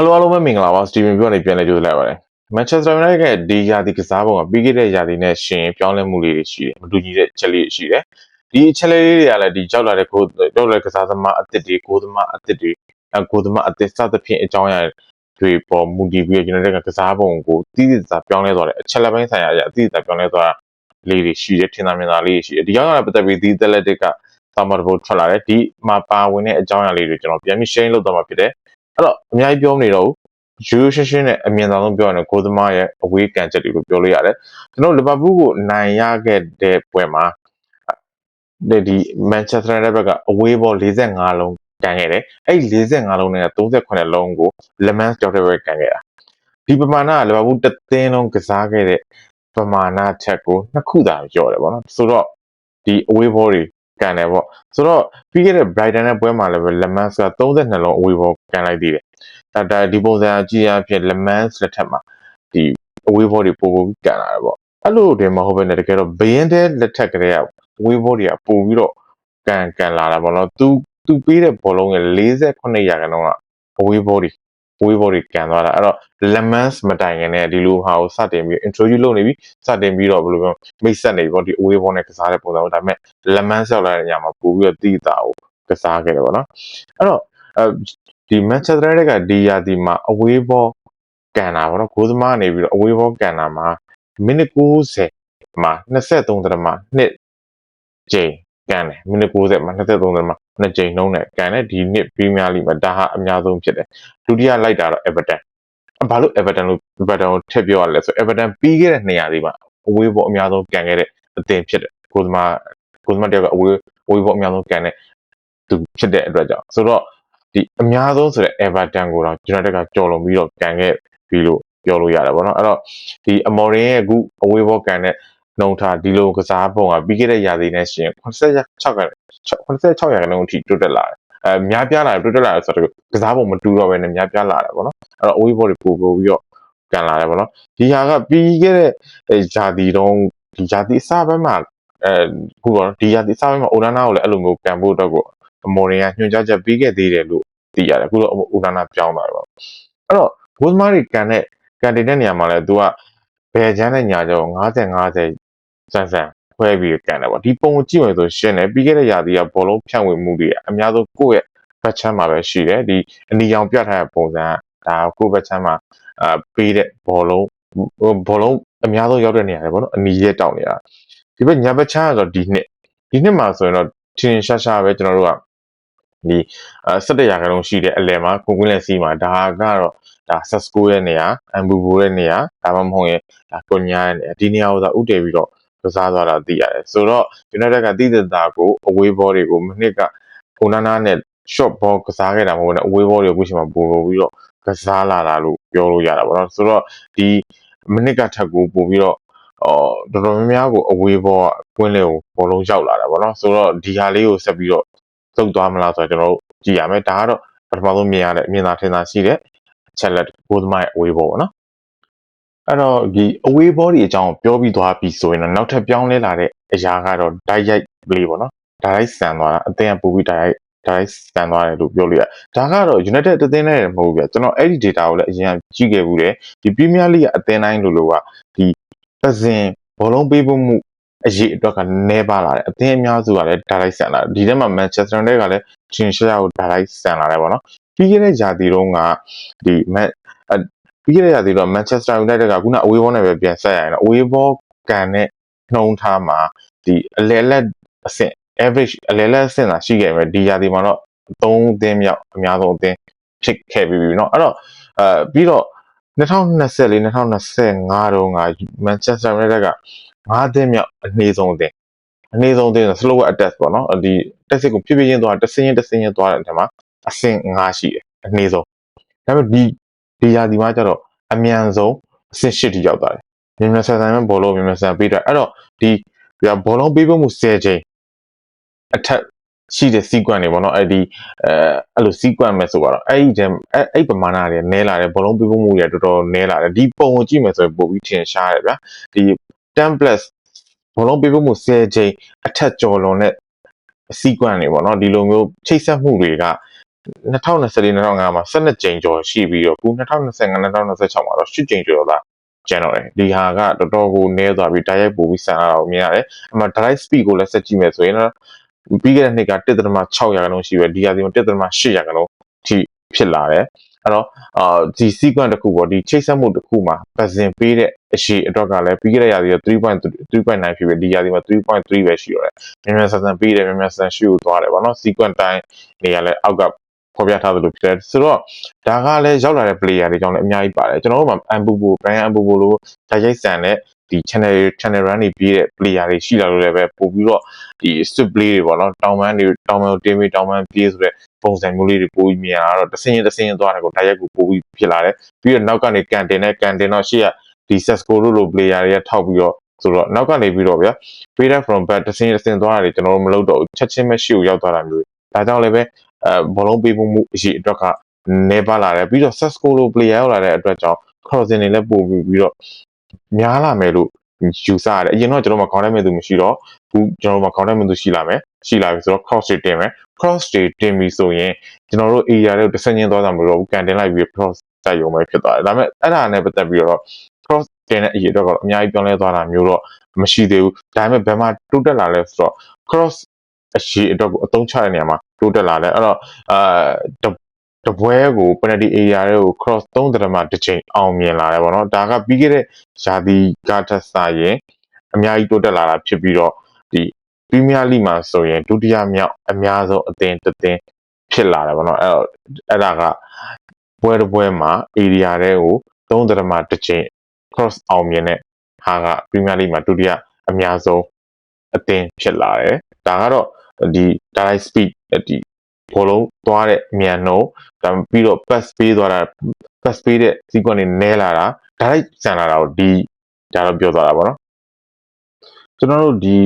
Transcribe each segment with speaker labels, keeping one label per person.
Speaker 1: Hello အားလုံးပဲမင်္ဂလာပါ Steven ပြောနေပြန်လဲကြိုးလိုက်ပါတယ် Manchester United ရဲ့ဒီယာဒီကစားပုံကပြီးခဲ့တဲ့ယာဒီနဲ့ရှင်ပြောင်းလဲမှုလေးတွေရှိတယ်မတူညီတဲ့ချက်လေးတွေရှိတယ်ဒီအချက်လေးတွေကလည်းဒီကြောက်လာတဲ့ကိုကြောက်လာတဲ့ကစားသမားအသစ်တွေကိုသမားအသစ်တွေအကိုသမားအသစ်စသဖြင့်အကြောင်းအရာတွေပေါ်မူတည်ပြီး United ကကစားပုံကိုတည်တည်သာပြောင်းလဲသွားတယ်အချက်လက်ပိုင်းဆိုင်ရာအတည်တည်သာပြောင်းလဲသွားလေးတွေရှိတယ်ထင်သာမြင်သာလေးတွေရှိတယ်ဒီကြောင့်လည်းပတ်သက်ပြီးဒီ Athletic ကသာမတ်ဘုတ်ထွက်လာတယ်ဒီမှာပါဝင်တဲ့အကြောင်းအရာလေးတွေကျွန်တော်ပြန်ပြီး share လုပ်တော့မှာဖြစ်တယ် အဲ့တော့အများကြီးပြောမနေတော့ဘူးရိုးရိုးရှင်းရှင်းနဲ့အမြင်သာဆုံးပြောရရင်ကိုသမားရဲ့အဝေးကန်ချက်တွေကိုပြောလို့ရတယ်ကျွန်တော်လီဗာပူးကိုနိုင်ရခဲ့တဲ့ပွဲမှာဒီဒီမန်ချက်စတာရဲ့ဘက်ကအဝေးဘော45လုံးကန်ခဲ့တယ်အဲ့45လုံးနဲ့38လုံးကိုလမန်ကြောက်တဲ့ဘက်ကန်ခဲ့တာဒီပမာဏကလီဗာပူးတစ်သင်းလုံးကစားခဲ့တဲ့ပမာဏချက်ကိုနှစ်ခုသာကြော်တယ်ပေါ့နော်ဆိုတော့ဒီအဝေးဘောတွေ ကန်တယ်ပေါ့ဆိုတော့ပြီးခဲ့တဲ့ Brighton နဲ့ပွဲမှာလည်းပဲ Le Mans က32လုံးအဝေးဘောကန်လိုက်သေးတယ်ဒါဒါဒီပုံစံအကြည့်အဖြစ် Le Mans လက်ထက်မှာဒီအဝေးဘောတွေပို့ပို့ပြီးကန်လာတယ်ပေါ့အဲ့လိုတည်းမဟုတ်ဘဲနဲ့တကယ်တော့ဘယင်းတဲ့လက်ထက်ကလေးကအဝေးဘောတွေကပို့ပြီးတော့ကန်ကန်လာတာပေါ့နော်သူသူပေးတဲ့ဘောလုံးရဲ့48ရာခိုင်နှုန်းကအဝေးဘောတွေ ဝေးဘော်တွေကန်သွားတာအဲ့တော့ lemons မတိုင်ခင်နဲ့ဒီလိုဟာကိုစတင်ပြီး introduce လုပ်နေပြီးစတင်ပြီးတော့ဘယ်လိုပြောမိတ်ဆက်နေပြီပေါ့ဒီအဝေးဘော်နဲ့ကစားတဲ့ပုံစံပေါ့ဒါပေမဲ့ lemons ရောက်လာတဲ့ညမှာပို့ပြီးတော့တီးတာကိုကစားခဲ့တယ်ပေါ့နော်အဲ့တော့ဒီ Manchester United ကဒီယာဒီမှာအဝေးဘောကန်တာပေါ့နော်ဂိုးသမားနေပြီးတော့အဝေးဘောကန်တာမှာမိနစ်90မှာ23တရမှာနှစ်ကြိမ်ကန်တယ်မိနစ်90မှာ23တရမှာ နှစ်ကြိမ်နှုံးနဲ့ကန်တယ်ဒီနှစ်ပရီးမီးယားလိမှာဒါဟာအများဆုံးဖြစ်တယ်ဒုတိယလိုက်တာတော့ Everton ဘာလို့ Everton လို့ Everton ကိုထည့်ပြောရလဲဆို Everton ပြီးခဲ့တဲ့နေရာလေးမှာအဝေးဘောအများဆုံးကန်ခဲ့တဲ့အသင်းဖြစ်တယ်ကိုသမားကိုသမားတယောက်ကအဝေးအဝေးဘောအများဆုံးကန်တဲ့သူဖြစ်တဲ့အတွက်ကြောင့်ဆိုတော့ဒီအများဆုံးဆိုတဲ့ Everton ကိုတော့ United ကကြော်လွန်ပြီးတော့ကန်ခဲ့ပြီးလို့ပြောလို့ရတယ်ပေါ့နော်အဲ့တော့ဒီ Amorim ရဲ့အခုအဝေးဘောကန်တဲ့ နှုံထားဒီလိုကစားပုံကပြီးခဲ့တဲ့ရာသီနဲ့ရှင်86က86ရာခိုင်နှုန်းအထိတိုးတက်လာတယ်အဲများပြားလာတယ်တိုးတက်လာတယ်ဆိုတော့ကစားပုံမတူတော့ဘဲနဲ့များပြားလာတယ်ပေါ့နော်အဲ့တော့အဝေးဘောတွေပို့ပို့ပြီးတော့ကန်လာတယ်ပေါ့နော်ဒီဟာကပြီးခဲ့တဲ့ဂျာတီတုံးဒီဂျာတီအစပိုင်းမှာအဲခုတော့ဒီဂျာတီအစပိုင်းမှာအိုနာနာကိုလည်းအဲ့လိုမျိုးကန်ဖို့အတွက်ကိုအမော်ရင်ကညွှန်ကြားချက်ပေးခဲ့သေးတယ်လို့သိရတယ်အခုတော့အိုနာနာပြောင်းလာတယ်ပေါ့အဲ့တော့ဂိုးသမားတွေကန်တဲ့ကန်တင်တဲ့နေရာမှာလည်း तू ကဘယ်ချမ်းတဲ့ညာကျော်50 50 ဆန်ဆန်ခွဲပြီးကန်တယ်ပေါ့ဒီပုံကိုကြည့်မယ်ဆိုရှင်းတယ်ပြီးခဲ့တဲ့ရာသီကဘောလုံးဖြန့်ဝေမှုတွေအများဆုံးကိုယ့်ရဲ့ဘက်ချမ်းမှာပဲရှိတယ်ဒီအနီရောင်ပြထားတဲ့ပုံစံကဒါကိုယ့်ဘက်ချမ်းမှာအာပေးတဲ့ဘောလုံးဘောလုံးအများဆုံးရောက်တဲ့နေရာတွေပေါ့နော်အနီရဲတောက်နေတာဒီဘက်ညာဘက်ချမ်းကတော့ဒီနှစ်ဒီနှစ်မှာဆိုရင်တော့ထင်ရှားရှားပဲကျွန်တော်တို့ကဒီအဲ17ရာခိုင်နှုန်းရှိတဲ့အလယ်မှာကွန်ကွင်းလက်စီးမှာဒါကတော့ဒါဆက်စကိုရဲ့နေရာအမ်ဘူဘူရဲ့နေရာဒါမှမဟုတ်ရင်ဒါကွန်ညာရဲ့နေရာဒီနေရာကိုသာဥတည်ပြီးတော့ ကစားသွားတာသိရတယ်ဆိုတော့ United ကတည်တတာကိုအဝေးဘောတွေကိုမနစ်ကကိုနာနာနဲ့ short ball ကစားခဲ့တာမဟုတ်ဘူးအဝေးဘောတွေကိုခုချိန်မှာပို့ပို့ပြီးတော့ကစားလာတာလို့ပြောလို့ရတာပေါ့နော်ဆိုတော့ဒီမနစ်ကထက်ကိုပို့ပြီးတော့အော်တော်တော်များများကိုအဝေးဘောကကွင်းလေကိုဘောလုံးရောက်လာတာပေါ့နော်ဆိုတော့ဒီဟာလေးကိုဆက်ပြီးတော့သုတ်သွားမလားဆိုတော့ကျွန်တော်တို့ကြည့်ရမယ်ဒါကတော့ပထမဆုံးမြင်ရတဲ့မြင်သာထင်သာရှိတဲ့အချက်လက်ဘိုးသမားရဲ့အဝေးဘောပေါ့နော် အဲ့တော့ဒီအဝေးဘောတွေအကြောင်းပြောပြီးသွားပြီဆိုရင်တော့နောက်ထပ်ပြောင်းလဲလာတဲ့အရာကတော့ direct လေးပေါ့နော် direct ဆန်သွားတာအသင်းကပို့ပြီး direct direct ဆန်သွားတယ်လို့ပြောလို့ရဒါကတော့ United တသင်းနဲ့မဟုတ်ဘူးပြကျွန်တော်အဲ့ဒီ data ကိုလည်းအရင်ကကြည့်ခဲ့ဘူးတယ်ဒီ Premier League အသင်းတိုင်းလိုလိုကဒီအစဉ်ဘောလုံးပေးဖို့မှုအရေးအတွက်ကနည်းပါလာတယ်အသင်းအများစုကလည်း direct ဆန်လာတယ်ဒီထဲမှာ Manchester United ကလည်းချင်းရှာကို direct ဆန်လာတယ်ပေါ့နော်ပြီးခဲ့တဲ့ဂျာတီတုန်းကဒီ ပြီးခဲ့တဲ့ရာသီတော့ Manchester United ကခုနအဝေးဘောနဲ့ပဲပြန်ဆက်ရရင်တော့အဝေးဘောကန်တဲ့နှုံးထားမှာဒီအလယ်လက်အဆင့် average အလယ်လက်အဆင့်သာရှိခဲ့မယ်ဒီရာသီမှာတော့3အသင်းမြောက်အများဆုံးအသင်းဖြစ်ခဲ့ပြီเนาะအဲ့တော့အဲပြီးတော့2024 2025တုန်းက Manchester United က5သင်းမြောက်အနည်းဆုံးအသင်းအနည်းဆုံးအသင်းဆို slow attack ပေါ့နော်ဒီတက်စစ်ကိုဖြည်းဖြည်းချင်းသွားတဆင်းချင်းတဆင်းချင်းသွားတဲ့အထက်မှာအဆင့်5ရှိတယ်အနည်းဆုံးဒါပေမဲ့ဒီ ဒီရာဒီမှာကျတော့အမြန်ဆုံးအဆင့်၈ထိရောက်သွားတယ်မြန်မြန်ဆန်ဆန်ပဲဘောလုံးမြန်မြန်ဆန်ပေးတာအဲ့တော့ဒီဘောလုံးပေးဖို့မှု10ချိန်အထက်ရှိတဲ့ sequence တွေပေါ့နော်အဲ့ဒီအဲအဲ့လို sequence မဲ့ဆိုတော့အဲ့ဒီတည်းအဲ့အဲ့ပမာဏတွေနဲလာတယ်ဘောလုံးပေးဖို့မှုတွေတော်တော်နဲလာတယ်ဒီပုံကိုကြည့်မယ်ဆိုရင်ပို့ပြီးထင်ရှားတယ်ဗျာဒီ10 plus ဘောလုံးပေးဖို့မှု10ချိန်အထက်ကျော်လွန်တဲ့ sequence တွေပေါ့နော်ဒီလိုမျိုးချိတ်ဆက်မှုတွေက 2024-2025မှာ12ကြိမ်ကျော်ရှိပြီးတော့ခု2025-2026မှာတော့10ကြိမ်ကျော်သာကျန်တော့တယ်ဒီဟာကတော်တော်ကိုနည်းသွားပြီးတိုက်ရိုက်ပို့ပြီးဆန်လာတာကိုမြင်ရတယ်အမှ drive speed ကိုလည်းဆက်ကြည့်မယ်ဆိုရင်တော့ပြီးခဲ့တဲ့နှစ်က1.6ရာခိုင်နှုန်းရှိပဲဒီဟာဒီမှာ1.8ရာခိုင်နှုန်းထိဖြစ်လာတယ်အဲ့တော့အာဒီ sequence တစ်ခုပေါ့ဒီချိတ်ဆက်မှုတစ်ခုမှာပတ်စင်ပေးတဲ့အရှိအတွက်ကလည်းပြီးခဲ့တဲ့ရာသီက3.3.9ဖြစ်ပြီးဒီရာသီမှာ3.3ပဲရှိတော့တယ်မြန်မြန်ဆန်ဆန်ပေးတယ်မြန်မြန်ဆန်ဆန်ရှိကိုသွားတယ်ပေါ့နော် sequence တိုင်းနေရာလဲအောက်က ဖော်ပြထားသလိုဖြစ်တယ်ဆိုတော့ဒါကလည်းရောက်လာတဲ့ player တွေကြောင့်လည်းအများကြီးပါတယ်ကျွန်တော်တို့မှာ Ambubo Brian Ambubo လို့တိုက်ရိုက်ဆန်တဲ့ဒီ channel channel run တွေပြီးတဲ့ player တွေရှိလာလို့လည်းပဲပို့ပြီးတော့ဒီ split play တွေပေါ့နော်တောင်ပန်းတွေတောင်ပန်းကိုတင်းပြီးတောင်ပန်းပြေးဆိုတဲ့ပုံစံမျိုးလေးတွေပို့ပြီးမြင်လာတော့တစ်စင်းရင်တစ်စင်းရင်သွားတယ်ကိုတိုက်ရိုက်ကိုပို့ပြီးဖြစ်လာတယ်ပြီးတော့နောက်ကနေကန်တင်နဲ့ကန်တင်တော့ရှေ့ကဒီ Sesco လို့လို့ player တွေကထောက်ပြီးတော့ဆိုတော့နောက်ကနေပြီးတော့ဗျာ Peter from back တစ်စင်းတစ်စင်းသွားတာတွေကျွန်တော်တို့မလုပ်တော့ဘူးချက်ချင်းပဲရှေ့ကိုရောက်သွားတာမျိုးဒါကြောင့်လည်းပဲ အဲဘောလုံးပေးဖို့မှုအရှိအတွက်ကနေပါလာတယ်ပြီးတော့ Sesco လို့ player ရောက်လာတဲ့အတွက်ကြောင့် crossing တွေလည်းပို့ပြီးပြီးတော့များလာမယ်လို့ယူဆရတယ်အရင်တော့ကျွန်တော်တို့မှာ counter မဲ့သူမရှိတော့ဘူးကျွန်တော်တို့မှာ counter မဲ့သူရှိလာမယ်ရှိလာပြီဆိုတော့ cross တွေတင်မယ် cross တွေတင်ပြီဆိုရင်ကျွန်တော်တို့ area တွေကိုတစ်ဆင့်ချင်းသွားတာမလို့ဘူးကန်တင်လိုက်ပြီး cross တိုက်ရုံပဲဖြစ်သွားတယ်ဒါပေမဲ့အဲ့ဒါနဲ့ပတ်သက်ပြီးတော့ cross တင်တဲ့အရေးအတွက်ကတော့အများကြီးပြောင်းလဲသွားတာမျိုးတော့မရှိသေးဘူးဒါပေမဲ့ဘယ်မှာတိုးတက်လာလဲဆိုတော့ cross အရေးအတွက်ကိုအသုံးချတဲ့နေရာမှာ တိုးတက်လာတယ်အဲ့တော့အာတပွဲကို penalty area တွေကို cross 3တရမတစ်ချိန်အောင်မြင်လာတယ်ပေါ့နော်ဒါကပြီးခဲ့တဲ့ရာသီကထက်စာရင်အများကြီးတိုးတက်လာတာဖြစ်ပြီးတော့ဒီ Premier League မှာဆိုရင်ဒုတိယမြောက်အများဆုံးအသင်းတစ်သင်းဖြစ်လာတယ်ပေါ့နော်အဲ့တော့အဲ့ဒါကပွဲတစ်ပွဲမှာ area တွေကို3တရမတစ်ချိန် cross အောင်မြင်တဲ့ဟာက Premier League မှာဒုတိယအများဆုံးအသင်းဖြစ်လာတယ်ဒါကတော့ ဒီ direct speed ဒီဘောလုံးသွားတဲ့အမြန်နှုန်းဒါပြီးတော့ pass ပေးသွားတာ pass ပေးတဲ့ sequence တွေနဲလာတာ direct ဆန်လာတာကိုဒီဒါတော့ပြောသွားတာပေါ့နော်ကျွန်တော်တို့ဒီ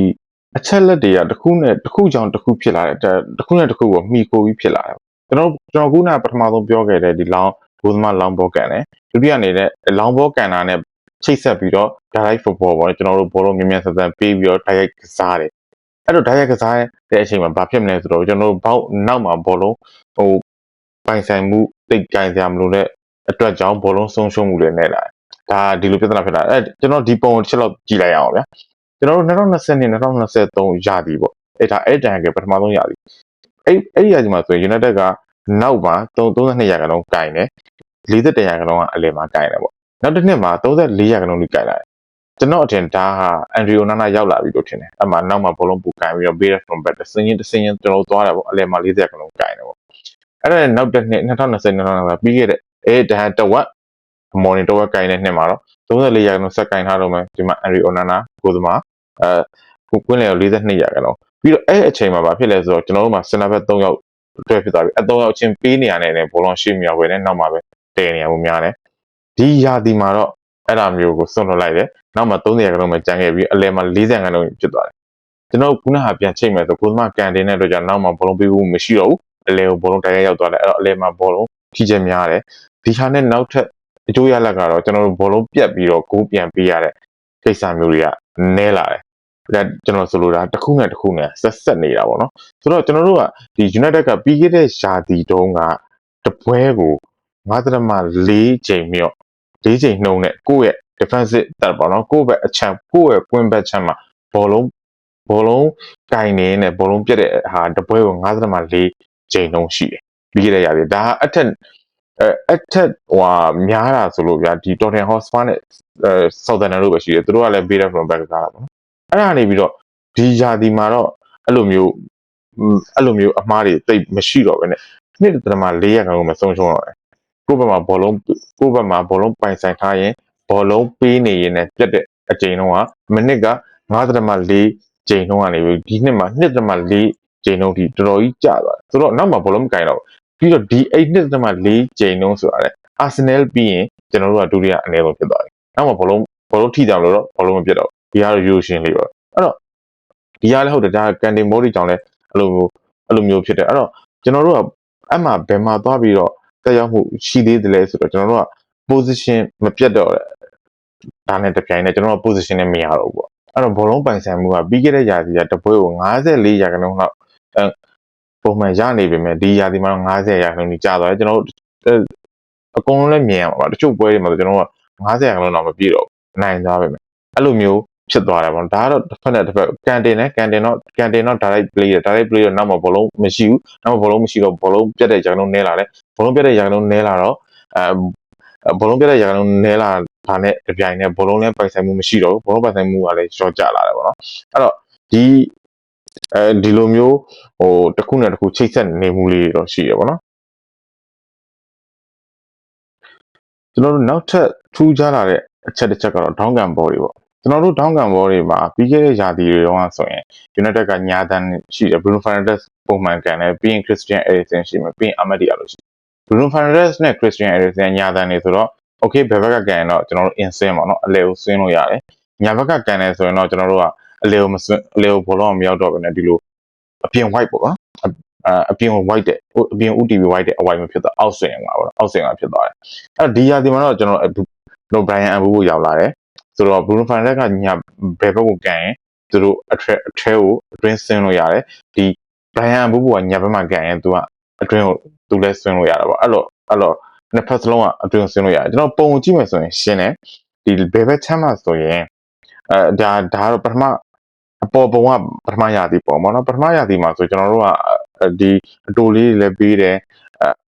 Speaker 1: အချက်လက်တွေကတစ်ခုနဲ့တစ်ခုကြောင့်တစ်ခုဖြစ်လာတယ်တစ်ခုနဲ့တစ်ခုကိုမှီခိုပြီးဖြစ်လာတယ်ကျွန်တော်ကျွန်တော်ခုနကပထမဆုံးပြောခဲ့တဲ့ဒီလောင်းဘိုးသမားလောင်းဘောကန်တယ်ဒုတိယအနေနဲ့လောင်းဘောကန်တာနဲ့ချိတ်ဆက်ပြီးတော့ direct football ပေါ့ကျွန်တော်တို့ဘောလုံးမြင်မြန်ဆန်ဆန်ပေးပြီးတော့ direct ကစားတယ် အဲ့တော့ direct ကစားတဲ့အချိန်မှာဘာဖြစ်မလဲဆိုတော့ကျွန်တော်တို့ဘောက်နောက်မှာဘောလုံးဟိုပိုင်ဆိုင်မှုတိတ်ကြိုင်စရာမလိုတဲ့အတွက်ကြောင့်ဘောလုံးဆုံးရှုံးမှုတွေနဲ့လာဒါဒီလိုပြဿနာဖြစ်လာအဲ့ကျွန်တော်ဒီပုံတစ်ချက်လောက်ကြည့်လိုက်ရအောင်ဗျာကျွန်တော်တို့2020နဲ့2023ရာသီပေါ့အဲ့ဒါအဲ့တန်ကပထမဆုံးရာသီအဲ့အဲ့ဒီရာသီမှာဆိုရင် United ကနောက်မှာ32ရာခိုင်နှုန်းကင်တယ်40ရာခိုင်နှုန်းကအလယ်မှာကင်တယ်ပေါ့နောက်တစ်နှစ်မှာ34ရာခိုင်နှုန်းကြီးကင်လာတယ် ကျွန်တော်အထင်ဒါဟာအန်ဒရီယိုနာနာရောက်လာပြီလို့ထင်တယ်အမှနောက်မှာဘောလုံးပူကင်ပြီးတော့ Bayern from back စင်းရင်စင်းရင်ကျွန်တော်သွားတယ်ပေါ့အလယ်မှာ40ရာခိုင်နှုန်းကင်တယ်ပေါ့အဲ့ဒါနောက်တစ်နှစ်2020 2020ပြီးခဲ့တဲ့အဲဒါတဝက်မော်နင်တဝက်ကင်တဲ့နှစ်မှာတော့34ရာခိုင်နှုန်းဆက်ကင်ထားတော့မှဒီမှာအန်ဒရီယိုနာနာကိုသမားအဲကိုကွင်းလေ42ရာခိုင်နှုန်းပြီးတော့အဲ့အချိန်မှာဗာဖြစ်လဲဆိုတော့ကျွန်တော်တို့မှာစင်နာဘက်3ယောက်တွေ့ဖြစ်သွားပြီအ3ယောက်ချင်းပေးနေရတဲ့ဘောလုံးရှိမြောက်ပဲနဲ့နောက်မှာပဲတည်နေရမှုများတယ်ဒီရာသီမှာတော့ အဲ့ဒါမျိုးကိုစွန့်လွတ်လိုက်တယ်နောက်မှာ30ရာခိုင်နှုန်းပဲကျန်ခဲ့ပြီးအလဲမှာ40ရာခိုင်နှုန်းဖြစ်သွားတယ်ကျွန်တော်ခုနကပြန်ချိန်မယ်ဆိုကိုသမားကန်တင်တဲ့အတွက်ကြောင့်နောက်မှာဘောလုံးပေးဖို့မရှိတော့ဘူးအလဲကိုဘောလုံးတိုက်ရိုက်ရောက်သွားတယ်အဲ့တော့အလဲမှာဘောလုံးထိချက်များတယ်ဒီဟာနဲ့နောက်ထပ်အကျိုးရလဒ်ကတော့ကျွန်တော်တို့ဘောလုံးပြတ်ပြီးတော့ဂိုးပြန်ပေးရတဲ့ကိစ္စမျိုးတွေကနည်းလာတယ်ဒါကျွန်တော်ဆိုလိုတာတစ်ခုနဲ့တစ်ခုနဲ့ဆက်ဆက်နေတာပေါ့နော်ဆိုတော့ကျွန်တော်တို့ကဒီ United ကပြီးခဲ့တဲ့ယာတီတုံးကတပွဲကို9.4ချိန်မြော့ 4ချိန်နှုံးနဲ့ကိုယ့်ရဲ့ defensive တက်ပေါ့နော်ကိုယ့်ဘက်အချမ်းကိုယ့်ရဲ့ကွင်းဘက်ချမ်းမှာဘောလုံးဘောလုံးကင်နေနဲ့ဘောလုံးပြတ်တဲ့ဟာတပွဲကို9.4ချိန်နှုံးရှိတယ်ပြီးခဲ့တဲ့ယာတီဒါအထက်အဲအထက်ဟိုဟာများတာဆိုလို့ဗျာဒီ Tottenham Hotspur နဲ့အဲ Southampton တို့ပဲရှိတယ်သူတို့ကလည်း Bayern from back ကစားတာပေါ့နော်အဲ့ဒါနေပြီးတော့ဒီယာဒီမှာတော့အဲ့လိုမျိုးအဲ့လိုမျိုးအမှားတွေတိတ်မရှိတော့ဘဲနဲ့နှစ်တရမှာ၄ရာခိုင်နှုန်းပဲဆုံးရှုံးတော့တယ် ကိုယ့်ဘက်မှာဘောလုံးကိုယ့်ဘက်မှာဘောလုံးပိုင်ဆိုင်ထားရင်ဘောလုံးပေးနေရင်လည်းပြတ်တဲ့အချိန်တုန်းကမိနစ်က9.4ချိန်တုန်းကနေပြီးဒီနှစ်မှာ2.4ချိန်တုန်းထိတော်တော်ကြီးကျသွားတယ်ဆိုတော့နောက်မှာဘောလုံးမကင်တော့ပြီးတော့ဒီ8နှစ်တည်းမှာ၄ချိန်နှုံးဆိုတာလေအာဆင်နယ်ပြီးရင်ကျွန်တော်တို့ကဒုတိယအနေဆုံးဖြစ်သွားတယ်။နောက်မှာဘောလုံးဘောလုံးထိကြလို့တော့ဘောလုံးမပြတ်တော့ဒီကတော့ရိုးရှင်းလေးပါအဲ့တော့ဒီကလည်းဟုတ်တယ်ဒါကန်တင်မိုးဒီကြောင့်လည်းအဲ့လိုမျိုးအဲ့လိုမျိုးဖြစ်တယ်အဲ့တော့ကျွန်တော်တို့ကအမှဘယ်မှာသွားပြီးတော့ တက်ရောက်မှုရှိသေးတယ်လဲဆိုတော့ကျွန်တော်တို့က position မပြတ်တော့ဒါနဲ့တပြိုင်နက်ကျွန်တော်တို့ position နဲ့မရတော့ဘူးပေါ့အဲ့တော့ဘောလုံးပိုင်ဆိုင်မှုကပြီးခဲ့တဲ့ရာသီကတပွဲကို54ရာခိုင်နှုန်းလောက်ပုံမှန်ရနေပြီမဲ့ဒီရာသီမှာတော့90ရာခိုင်နှုန်းကြီးကျသွားတယ်ကျွန်တော်တို့အဲအကုန်လုံးလည်းမြင်ရမှာပါတချို့ပွဲတွေမှာဆိုကျွန်တော်တို့က90ရာခိုင်နှုန်းတော့မပြည့်တော့ဘူးနိုင်သွားပဲမဲ့အဲ့လိုမျိုး ဖြစ်သွားတယ်ပေါ့နော်ဒါကတော့တစ်ဖက်နဲ့တစ်ဖက်ကန်တင်နဲ့ကန်တင်တော့ကန်တင်တော့ direct play ရ direct play တော့နောက်မှာဘောလုံးမရှိဘူးနောက်မှာဘောလုံးမရှိတော့ဘောလုံးပြတ်တဲ့ရာခိုင်နှုန်းနည်းလာတယ်ဘောလုံးပြတ်တဲ့ရာခိုင်နှုန်းနည်းလာတော့အဲဘောလုံးပြတ်တဲ့ရာခိုင်နှုန်းနည်းလာဒါနဲ့တပြိုင်နက်ဘောလုံးလည်းပိုင်ဆိုင်မှုမရှိတော့ဘူးဘောလုံးပိုင်ဆိုင်မှုကလည်းရှော့ကျလာတယ်ပေါ့နော်အဲ့တော့ဒီအဲဒီလိုမျိုးဟိုတစ်ခုနဲ့တစ်ခုချိတ်ဆက်နေမှုလေးတွေတော့ရှိရပါတော့ကျွန်တော်တို့နောက်ထပ်ထူးခြားလာတဲ့အချက်တစ်ချက်ကတော့ဒေါင်းကန်ဘောတွေပေါ့ ကျွန်တော်တို့ဒေါင်းကန်ဘောတွေမှာပြီးခဲ့တဲ့ရာသီတွေတုန်းကဆိုရင် United ကညာတန်းရှိတယ် Bruno Fernandes ပုံမှန်ကန်တယ်ပြီးရင် Christian Eriksen ရှိမယ်ပြီးရင် Amadi ရလို့ရှိတယ် Bruno Fernandes နဲ့ Christian Eriksen ညာတန်းနေဆိုတော့ okay ဘယ်ဘက်ကကန်ရင်တော့ကျွန်တော်တို့ insane ပေါ့နော်အလဲကိုဆွင်းလို့ရတယ်ညာဘက်ကကန်တယ်ဆိုရင်တော့ကျွန်တော်တို့ကအလဲကိုမဆွင်းအလဲကိုဘောလုံးမရောက်တော့ဘဲနဲ့ဒီလိုအပြင် white ပေါ့ကွာအပြင် white တဲ့အပြင် UTV white တဲ့အဝိုင်မဖြစ်တော့အောက်ဆွင်းမှာပေါ့နော်အောက်ဆွင်းမှာဖြစ်သွားတယ်အဲ့တော့ဒီရာဒီမှာတော့ကျွန်တော်တို့ Brian Ambu ကိုရောက်လာတယ် ဆိုတော့ Bruno Fernandes ကညာဘယ်ဘက်ကိုကန်ရင်သူတို့အထက်အထဲကိုအတွင်းဆင်းလို့ရတယ်ဒီ Brian Ambu ကညာဘက်မှာကန်ရင်သူကအတွင်းကိုသူလည်းဆင်းလို့ရတာပေါ့အဲ့လိုအဲ့လိုနှစ်ဖက်စလုံးကအတွင်းဆင်းလို့ရတယ်ကျွန်တော်ပုံကြည့်မယ်ဆိုရင်ရှင်းတယ်ဒီဘယ်ဘက်ချမ်းမှာဆိုရင်အဲဒါဒါတော့ပထမအပေါ်ပုံကပထမရာသီပုံပေါ့နော်ပထမရာသီမှာဆိုကျွန်တော်တို့ကဒီအတိုလေးတွေလည်းပေးတယ်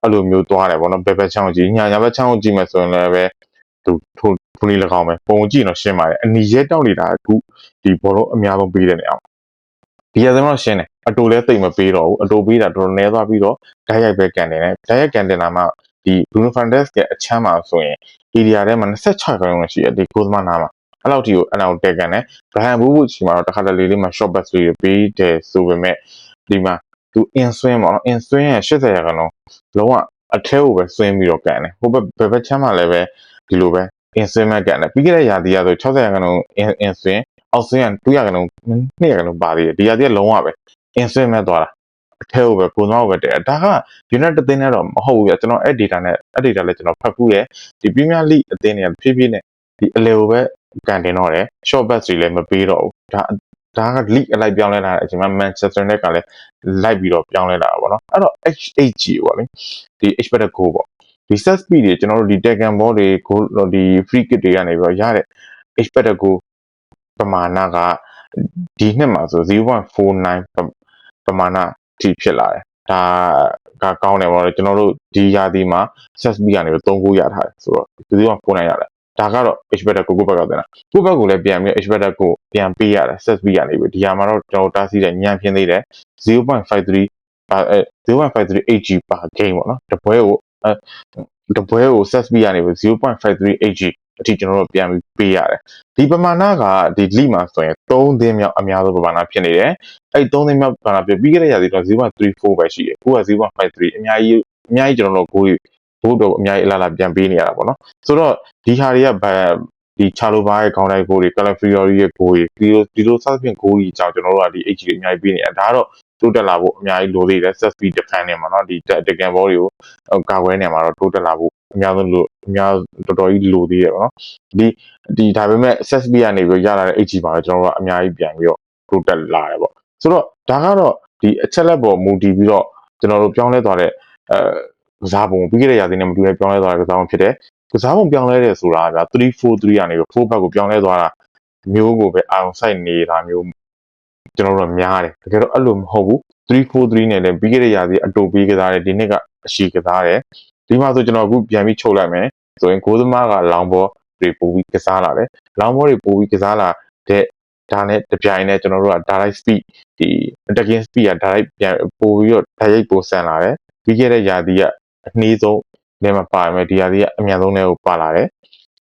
Speaker 1: အဲ့လိုမျိုးသွားတယ်ပေါ့နော်ဘယ်ဘက်ချမ်းကိုကြည့်ညာညာဘက်ချမ်းကိုကြည့်မယ်ဆိုရင်လည်းပဲသူထို ထိုလေး၎င်းပဲပုံကြည့်တော့ရှင်းပါတယ်အနီရဲတောက်နေတာအခုဒီဘောလုံးအများဆုံးပေးတဲ့နေအောင်ဒီရသမားရှင်းတယ်အတိုလည်းတိတ်မပေးတော့ဘူးအတိုပေးတာတော်တော်နည်းသွားပြီးတော့ဓာတ်ရိုက်ပဲကန်တယ်ဓာတ်ရိုက်ကန်တယ်နာမှာဒီ Bruno Fernandes ရဲ့အချမ်းမှာဆိုရင် area ထဲမှာ26ခန်းလုံးရှိတယ်ဒီကိုသမားနာမှာအဲ့လောက်ထိကိုအဲ့လောက်တက်ကန်တယ် Brian Bubu ချီမှာတော့တစ်ခါတလေလေးမှာ short pass လေးတွေပေးတယ်ဆိုပေမဲ့ဒီမှာသူ in swing ပေါ့နော် in swing ရဲ့80ရာခိုင်နှုန်းလုံးဝအထဲကိုပဲ swing ပြီးတော့ကန်တယ်ဟိုဘက်ဘယ်ဘက်ချမ်းမှာလည်းပဲဒီလိုပဲ in swing မဲ့ကန်တယ်ပြီးခဲ့တဲ့ရာသီကဆို60ရာခိုင်နှုန်း in in swing အောက် swing က2ရာခိုင်နှုန်း2ရာခိုင်နှုန်းပါသေးတယ်ဒီရာသီကလုံးဝပဲ in swing မဲ့သွားတာအထဲကိုပဲကိုယ်တော့ပဲတဲ့ဒါက United တင်းနဲ့တော့မဟုတ်ဘူးပြကျွန်တော်အဲ့ data နဲ့အဲ့ data လည်းကျွန်တော်ဖတ်ဖူးတယ်ဒီ Premier League အသင်းတွေကဖြည်းဖြည်းနဲ့ဒီအလေကိုပဲကန်တင်တော့တယ် short pass တွေလည်းမပေးတော့ဘူးဒါဒါက league အလိုက်ပြောင်းလဲလာတဲ့အချိန်မှာ Manchester United ကလည်းလိုက်ပြီးတော့ပြောင်းလဲလာတာပေါ့နော်အဲ့တော့ HHG ပေါ့လေဒီ expected goal ပေါ့ ဒီ set speed တွေကျွန်တော်တို့ဒီ tag and ball တွေ goal ဒီ free kick တွေကနေပြီးတော့ရတဲ့ expected goal ပမာဏကဒီနှစ်မှာဆို0.49ပမာဏထိဖြစ်လာတယ်ဒါကကောင်းတယ်ပေါ့လေကျွန်တော်တို့ဒီရာသီမှာ SSB ကနေတော့3ခုရထားတယ်ဆိုတော့ဒီလိုက9နိုင်ရတယ်ဒါကတော့ H better ကိုကိုဘက်ကတင်တာကိုဘက်ကိုလည်းပြန်ပြီး H better ကိုပြန်ပေးရတယ် SSB ကနေပြီးဒီဟာမှာတော့ကျွန်တော်တားဆီးတဲ့ညံပြင်းသေးတယ်0.53အဲ0.53 HG per game ပေါ့နော်တပွဲကိုအဲ တပွဲကို SSB ကနေပြီး0.53 HG အထိကျွန်တော်တို့ပြန်ပြီးပေးရတယ်ဒီပမာဏကဒီ league မှာဆိုရင်3သင်းမြောက်အများဆုံးပမာဏဖြစ်နေတယ်အဲ့3သင်းမြောက်ပမာဏပြပြီးခဲ့တဲ့ရာသီတော့0.34ပဲရှိတယ်ခုက0.53အများကြီးအများကြီးကျွန်တော်တို့ကိုဘိုးတော့အများကြီးအလားလားပြန်ပေးနေရတာပေါ့နော်ဆိုတော့ဒီဟာတွေကဒီချာလိုဘာရဲ့ခေါင်းတိုင်းကိုတွေကလဖရီယိုရီရဲ့ကိုတွေဒီလိုဒီလိုစသဖြင့်ကိုကြီးကြောင့်ကျွန်တော်တို့ကဒီ HG တွေအများကြီးပေးနေရဒါကတော့ တိုးတက်လာဖို့အများကြီးလိုသေးတယ် set speed defend နေမှာเนาะဒီ tactical ball တွေကိုကာကွယ်နေမှာတော့တိုးတက်လာဖို့အများဆုံးလို့အများတော်တော်ကြီးလိုသေးတယ်ပေါ့နော်ဒီဒီဒါပေမဲ့ SSB ကနေပြီးရလာတဲ့ HG ပါတော့ကျွန်တော်တို့ကအများကြီးပြန်ပြီးတော့ တိုးတက်လာတယ်ပေါ့ဆိုတော့ဒါကတော့ဒီအချက်လက်ပေါ်မူတည်ပြီးတော့ကျွန်တော်တို့ပြောင်းလဲသွားတဲ့အဲကစားပုံပြီးခဲ့တဲ့ရာသီနဲ့မတူတဲ့ပြောင်းလဲသွားတဲ့ကစားပုံဖြစ်တယ်ကစားပုံပြောင်းလဲတယ်ဆိုတာက343ကနေပြီး4ဘက်ကိုပြောင်းလဲသွားတာမျိုးကိုပဲအာရုံစိုက်နေတာမျိုး ကျွန်တော်တို့များတယ်တကယ်တော့အဲ့လိုမဟုတ်ဘူး343နဲ့လည်းပြီးခဲ့တဲ့ရာသီအတူပြီးကစားတယ်ဒီနှစ်ကအရှိကစားတယ်ဒီမှာဆိုကျွန်တော်အခုပြန်ပြီးချုပ်လိုက်မယ်ဆိုရင်ကိုသမားကလောင်ဘောတွေပို့ပြီးကစားလာတယ်လောင်ဘောတွေပို့ပြီးကစားလာတဲ့ဒါနဲ့တပြိုင်နဲ့ကျွန်တော်တို့က direct speed ဒီ attacking speed က direct ပြန်ပို့ပြီးတော့ direct ပို့ဆန်လာတယ်ပြီးခဲ့တဲ့ရာသီကအနည်းဆုံးနဲ့မပါမယ်ဒီရာသီကအမြန်ဆုံးနဲ့ကိုပါလာတယ်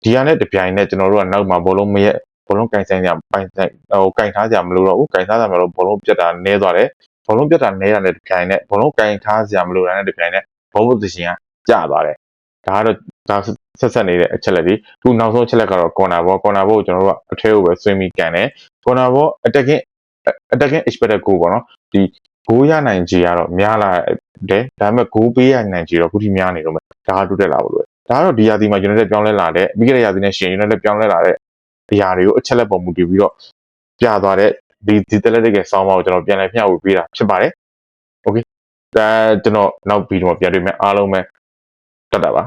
Speaker 1: ဒီဟာနဲ့တပြိုင်နဲ့ကျွန်တော်တို့ကနောက်မှာဘောလုံးမရက် ဘောလုံးကင်ဆိုင်ကြပိုင်ဆိုင်ဟိုကင်ထားကြမလို့တော့ဘူးကင်ထားကြမလို့ဘောလုံးပြတ်တာနည်းသွားတယ်ဘောလုံးပြတ်တာနည်းတာနဲ့တပြိုင်နဲ့ဘောလုံးကင်ထားကြမလို့တာနဲ့တပြိုင်နဲ့ဘောလုံး position ကကျသွားတယ်ဒါကတော့ဒါဆက်ဆက်နေတဲ့အချက်လက်ဒီခုနောက်ဆုံးအချက်လက်ကတော့ corner ball corner ball ကိုကျွန်တော်တို့ကအထဲကိုပဲဆွင်းပြီးကန်တယ် corner ball attacking attacking expected goal ပေါ့နော်ဒီဂိုးရနိုင်ခြေကတော့များလာတယ်ဒါပေမဲ့ဂိုးပေးရနိုင်ခြေတော့ခုထိများနေတော့မယ်ဒါကတိုးတက်လာဖို့လိုတယ်ဒါကတော့ဒီရာသီမှာ United ပြောင်းလဲလာတဲ့ပြီးခဲ့တဲ့ရာသီနဲ့ရှင် United ပြောင်းလဲလာတဲ့ ဒီဟာတွေကိုအချက်လက်ပေါ်မူတည်ပြီးတော့ပြသွားတဲ့ဒီဒီတက်လက်တဲ့ဆောင်းပါကိုကျွန်တော်ပြန်လည်မျှဝေပေးတာဖြစ်ပါတယ်ဒါကျွန်တော်နောက်ဗီဒီယိုမှာပြန်တွေ့မယ်အားလုံးပဲတတ်တာပါ